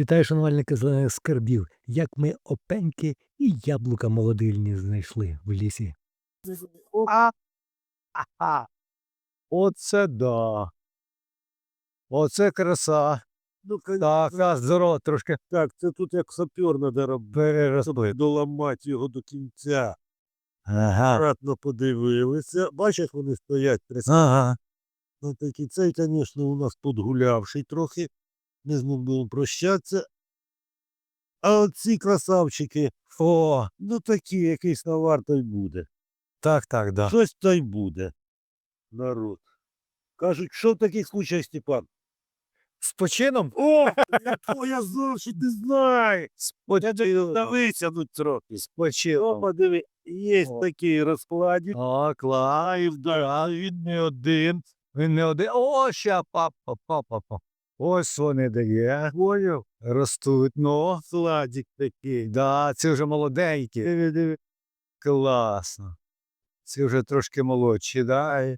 Вітаю, шанувальники з- скарбів, як ми опеньки і яблука молодильні знайшли в лісі. А, ага. Оце да. Оце краса. Ну, Так, так, здорово, трошки так, це тут як сапер треба робити, доламати його до кінця. Ага. Акуратно подивилися. Бачиш, вони стоять Ага. на такі. Цей, звісно, у нас подгулявший трохи. Ми з ним будемо прощатися. А оці красавчики, О, ну такі, якийсь навар то й буде. так, так, да. Щось то й буде. Народ. Кажуть, що в таких случаях, Степан? З почином? О, о, я що ти знаєш. Дивися тут трохи. З почином. Опа, диви, є О. такий розкладик. О, клас. Да, він не один. Він не один. О, ща, папа, папа, папа. Ось вони дає. Поняв? Ростуть, ну. Складик такий. Да, ці вже молоденькі. Диви, диви. Класно. Ці вже трошки молодші, да?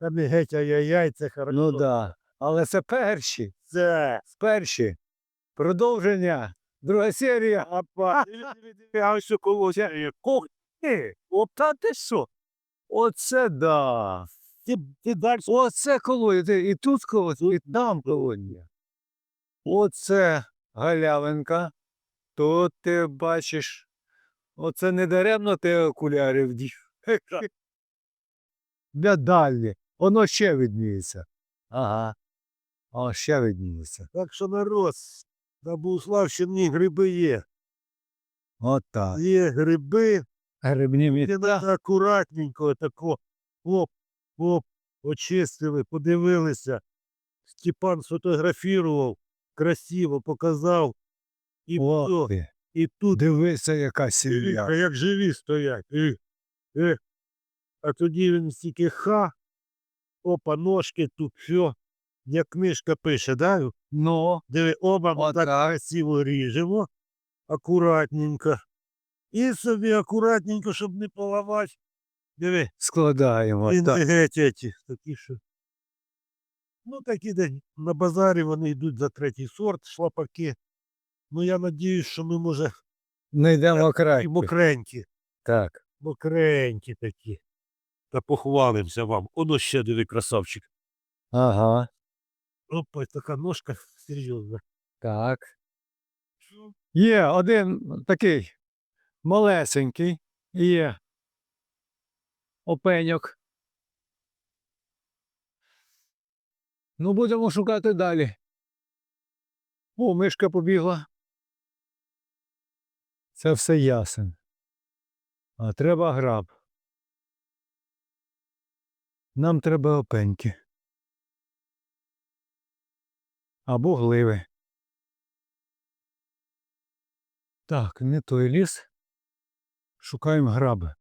Та не геть, ай-яй-яй, це хорошо. Ну да. Але це перші. Це. Перші. Продовження. Друга серія. Апа. А ось що колося. Ох ти! О, та ти що? Оце да. Ти, ти далі. Оце колонія. І тут колонія, і там колонія. Оце галявинка. Тут ти бачиш. Оце не даремно ти окуляри вдів. Для далі. Воно ще видніється. Ага. О, ще видніється. Так що народ, на Богуславщині гриби є. Отак. Є гриби, Грибні треба акуратненько тако. Оп, оп, очистили, подивилися. Степан сфотографував, красиво показав. І, О, всьо. і тут Дивися, яка сім'я. як живі стоять. Е, е. А тоді він стільки ха, опа, ножки тут все. Як книжка пише, да? Ну, Диви, оба ми так красиво ріжемо, акуратненько. І собі акуратненько, щоб не поламати. Диви, складаємо. і Так. геть еті, такі що. Ну, такі де на базарі вони йдуть за третій сорт, шлапаки. Ну, я надіюсь, що ми, може, Не йдемо і мокренькі. Так. Мокренькі такі. Та похвалимося вам. Оно ще диви, красавчик. Ага. Опа, така ножка серйозна. Так. Є один такий малесенький. Є опеньок. Ну, будемо шукати далі. О, мишка побігла. Це все ясен. А треба граб. Нам треба опеньки. Або гливи. Так, не той ліс. Шукаємо граби.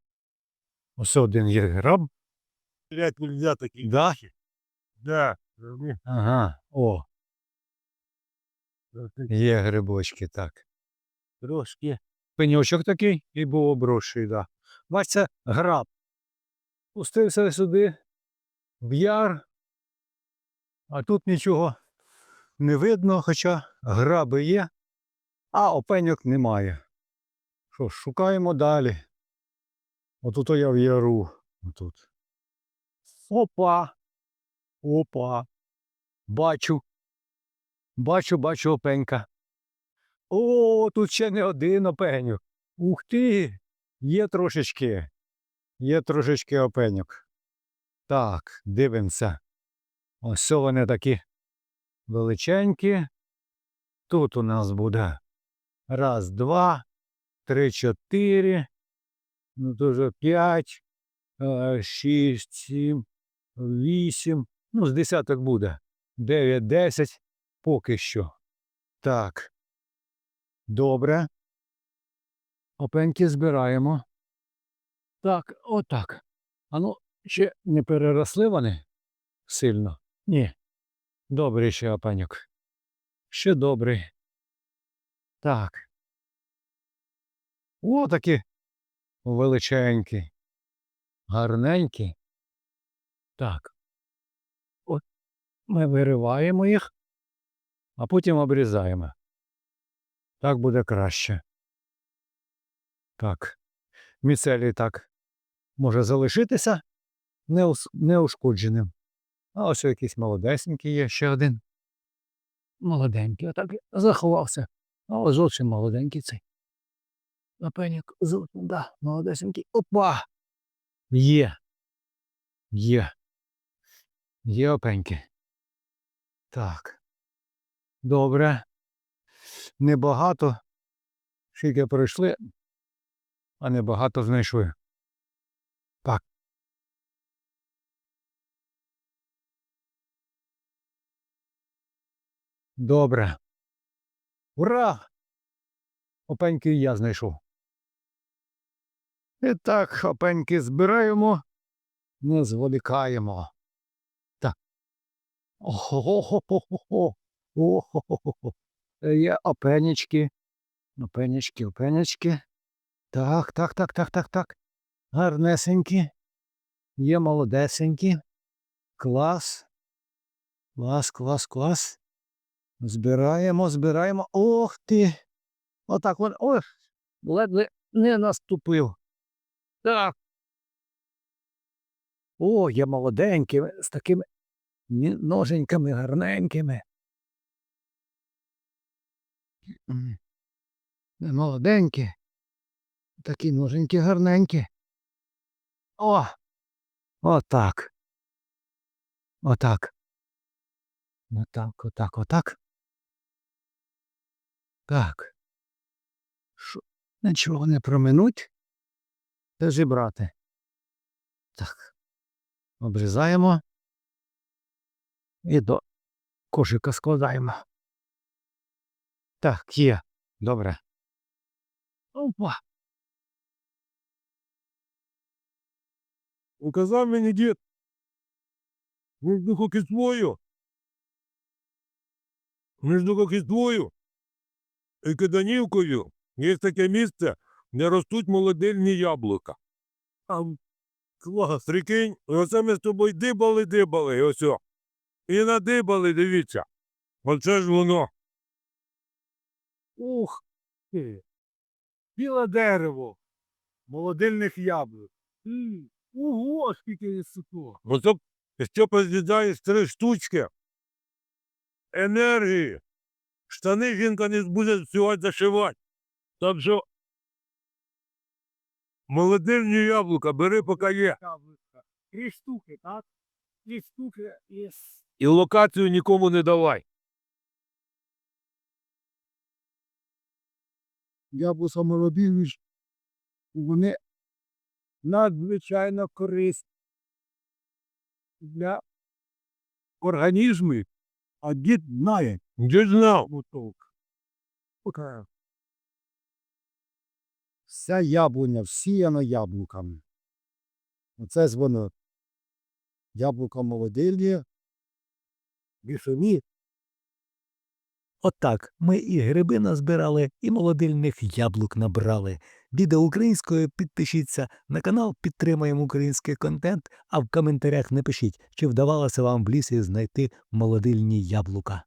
Ось один є граб. Стрілять нельзя такі. Да. Да. Ага. О, є грибочки, так. Трошки. Пеньочок такий і був обросший, да. Бач, це граб. Пустився сюди, в яр, а тут нічого не видно, хоча граби є, а опеньок немає. Що ж, шукаємо далі. Отут я в яру. Отут. Опа. Опа. Бачу. Бачу, бачу опенька. О, тут ще не один опеньок. Ух ти! Є трошечки. Є трошечки опеньок. Так, дивимося. Ось вони такі величенькі. Тут у нас буде раз, два, три, чотири. Ну, дуже п'ять, е, шість, сім, вісім. Ну, з десяток буде. Дев'ять, десять. Поки що. Так. Добре. Опеньки збираємо. Так, отак. А ну, ще не переросли вони сильно? Ні. Добрий ще опеньок. Ще добрий. Так. О, такі величенькі. Гарненькі. Так. От ми вириваємо їх. а потім обрізаємо. Так буде краще. Так. Міцелій так може залишитися неушкодженим. А ось якийсь молодесенький є ще один. Молоденький, отак заховався. А ось зовсім молоденький цей. Напенік, зовсім, да, молодесенький. Опа! Є. Є. Є опеньки. Так. Добре. Небагато. Скільки пройшли, а небагато знайшли. Так. Добре. Ура! Опеньки і я знайшов. І так, опеньки збираємо, не зволікаємо. Так. Ого-го-го-го-го. Ого-го-го-го. Є опенечки. Опенечки, опенечки. Так, так, так, так, так, так. Гарнесенькі. Є молодесенькі. Клас. Клас, клас, клас. Збираємо, збираємо. Ох ти. Отак от. Ой, ледве не наступив. Так. О, є молоденькі, з такими ноженьками гарненькими. Молоденькі. Такі ноженькі гарненькі. О! Отак. Отак. Отак, отак, отак. Так. Шо? Нічого не проминуть. Та зібрати. Так. Обрізаємо. І до кошика складаємо. Так, є. Добре. Опа. Указав мені дід. Між кокіствою. Між кокіствою і Киданівкою є таке місце, де ростуть молодильні яблука. А клас, прикинь, оце ми з тобою дибали, дибали, ось. о. І надибали, дивіться. Оце ж воно. Ух ти. Біле дерево. Молодильних яблук. Ого, скільки високо. Оце Степа з'їдає з три штучки. Енергії. Штани жінка не буде сьогодні зашивати. Так що молодильні яблука бери, поки є. Яблука. Три штуки, так? Три штуки із І локацію нікому не давай. яблука молоді, вони надзвичайно корисні для організму, а дід знає Де знав? моток. Вся яблуня всіяна яблуками. Оце ж воно. Яблука молодильні, вішові. Отак ми і гриби назбирали, і молодильних яблук набрали. Відео українською підпишіться на канал, підтримаємо український контент, а в коментарях напишіть, чи вдавалося вам в лісі знайти молодильні яблука.